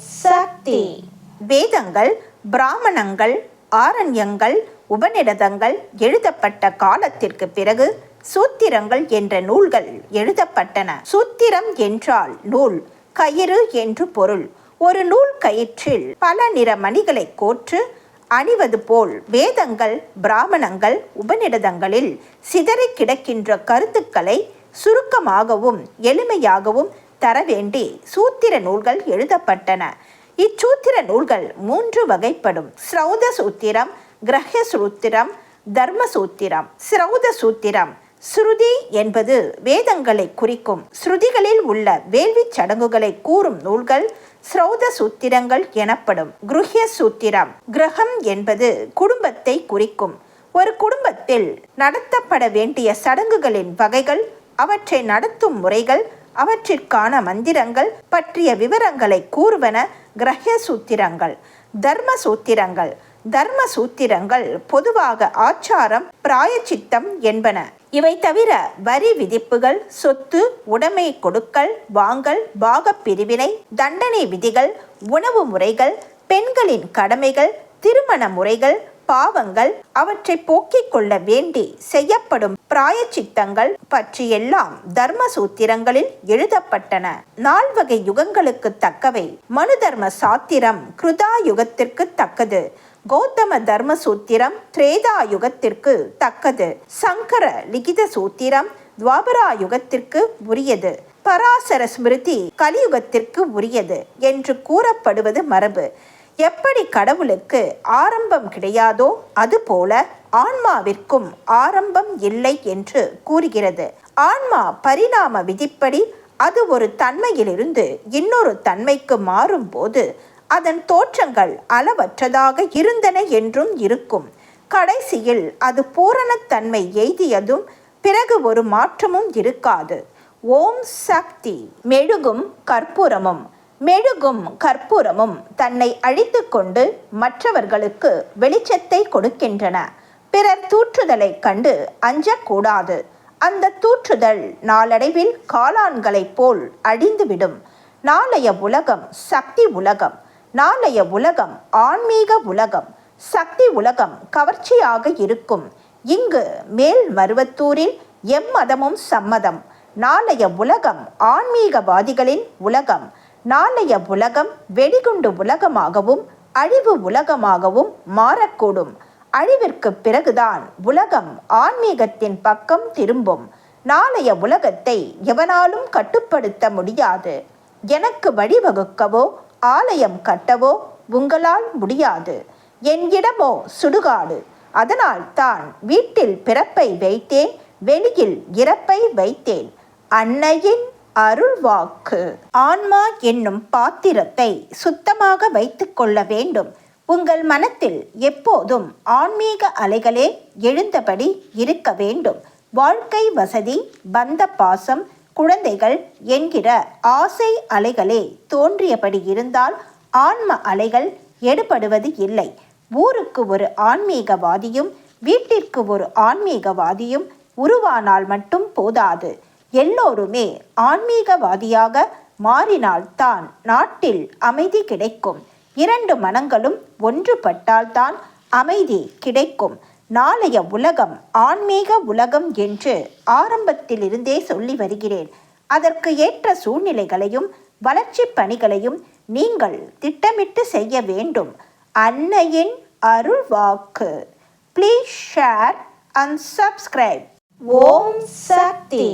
சக்தி. வேதங்கள் பிராமணங்கள் ஆரண்யங்கள் உபநிடதங்கள் எழுதப்பட்ட காலத்திற்கு பிறகு சூத்திரங்கள் என்ற நூல்கள் எழுதப்பட்டன. சூத்திரம் என்றால் நூல் கயிறு என்று பொருள். ஒரு நூல் கயிற்றில் பல நிற மணிகளை கோற்று அணிவது போல் வேதங்கள் பிராமணங்கள் உபநிடதங்களில் சிதறி கிடக்கின்ற கருத்துக்களை சுருக்கமாகவும் எளிமையாகவும் தர வேண்டி சூத்திர நூல்கள் எழுதப்பட்டன. இச்சூத்திர நூல்கள் மூன்று வகைப்படும். ஸ்ரௌத சூத்திரம் கிரக சூத்திரம் தர்ம சூத்திரம். ஸ்ரௌத சூத்திரம் ஸ்ருதி என்பது வேதங்களை குறிக்கும். ஸ்ருதிகளில் உள்ள வேள்விச் சடங்குகளை கூறும் நூல்கள் ஸ்ரௌத சூத்திரங்கள் எனப்படும். குருஹ்ய சூத்திரம் கிரகம் என்பது குடும்பத்தை குறிக்கும். ஒரு குடும்பத்தில் நடத்தப்பட வேண்டிய சடங்குகளின் வகைகள் அவற்றை நடத்தும் முறைகள் அவற்றிற்கான மந்திரங்கள் பற்றிய விவரங்களை கூறுவன கிரக சூத்திரங்கள் தர்ம சூத்திரங்கள் தர்ம சூத்திரங்கள் பொதுவாக ஆச்சாரம் பிராயச்சித்தம் என்பன. இவை தவிர வரி விதிப்புகள் சொத்து உடைமை கொடுக்கல் வாங்கல் பாகப் பிரிவினை தண்டனை விதிகள் உணவு முறைகள் பெண்களின் கடமைகள் திருமண முறைகள் பாவங்கள் அவற்றை போக்கிக் கொள்ள வேண்டி செய்யப்படும் பிராயச்சித்தங்கள் பற்றியெல்லாம் தர்ம சூத்திரங்களில் எழுதப்பட்டன நால்வகை யுகங்களுக்கு தக்கவை மனு தர்ம சாத்திரம் கிருதா யுகத்திற்கு தக்கது. கௌதம தர்ம சூத்திரம் திரேதா யுகத்திற்கு தக்கது. சங்கர லிகித சூத்திரம் துவாபரா யுகத்திற்கு உரியது. பராசர ஸ்மிருதி கலியுகத்திற்கு உரியது என்று கூறப்படுவது மரபு. எப்படி கடவுளுக்கு ஆரம்பம் கிடையாதோ அதுபோல ஆன்மாவிற்கும் ஆரம்பம் இல்லை என்று கூறுகிறது. ஆன்மா பரிணாம விதிப்படி அது ஒரு தன்மையிலிருந்து இன்னொரு தன்மைக்கு மாறும்போது அதன் தோற்றங்கள் அளவற்றதாக இருந்தன என்றும் இருக்கும். கடைசியில் அது பூரணத்தன்மை எய்தியதும் பிறகு ஒரு மாற்றமும் இருக்காது. ஓம் சக்தி. மெழுகும் கற்பூரமும். மெழுகும் கற்பூரமும் தன்னை அழித்து கொண்டு மற்றவர்களுக்கு வெளிச்சத்தை கொடுக்கின்றன. பிறர் தூற்றுதலை கண்டு அஞ்சக்கூடாது. அந்த தூற்றுதல் நாளடைவில் காளான்களைப் போல் அழிந்துவிடும். நாளைய உலகம் சக்தி உலகம் நாளைய உலகம் ஆன்மீக உலகம் சக்தி உலகம் கவர்ச்சியாக இருக்கும். இங்கு மேல் மருவத்தூரில் எம்மதமும் சம்மதம். நாளைய உலகம் ஆன்மீகவாதிகளின் உலகம் நாளைய உலகம் வெடிகுண்டு உலகமாகவும் அழிவு உலகமாகவும் மாறக்கூடும். அழிவிற்கு பிறகுதான் உலகம் ஆன்மீகத்தின் பக்கம் திரும்பும். நாளைய உலகத்தை எவனாலும் கட்டுப்படுத்த முடியாது. எனக்கு வழிவகுக்கவோ ஆலயம் கட்டவோ உங்களால் முடியாது. என் இடமோ சுடுகாடு. அதனால் தான் வீட்டில் பிறப்பை வைத்தேன் வெளியில் இறப்பை வைத்தேன். அன்னையின் அருள்வாக்கு. ஆன்மா என்னும் பாத்திரத்தை சுத்தமாக வைத்து கொள்ள வேண்டும். உங்கள் மனத்தில் எப்போதும் ஆன்மீக அலைகளே எழுந்தபடி இருக்க வேண்டும். வாழ்க்கை வசதி பந்த பாசம் குழந்தைகள் என்கிற ஆசை அலைகளே தோன்றியபடி இருந்தால் ஆன்ம அலைகள் எடுபடுவது இல்லை. ஊருக்கு ஒரு ஆன்மீகவாதியும் வீட்டிற்கு ஒரு ஆன்மீகவாதியும் உருவானால் மட்டும் போதாது. எல்லோருமே ஆன்மீகவாதியாக மாறினால்தான் நாட்டில் அமைதி கிடைக்கும். இரண்டு மனங்களும் ஒன்றுபட்டால்தான் அமைதி கிடைக்கும். நாளைய உலகம் ஆன்மீக உலகம் என்று ஆரம்பத்திலிருந்தே சொல்லி வருகிறேன். அதற்கு ஏற்ற சூழ்நிலைகளையும் வளர்ச்சி பணிகளையும் நீங்கள் திட்டமிட்டு செய்ய வேண்டும். அன்னையின் அருள்வாக்கு. Please share and subscribe Om Shakti.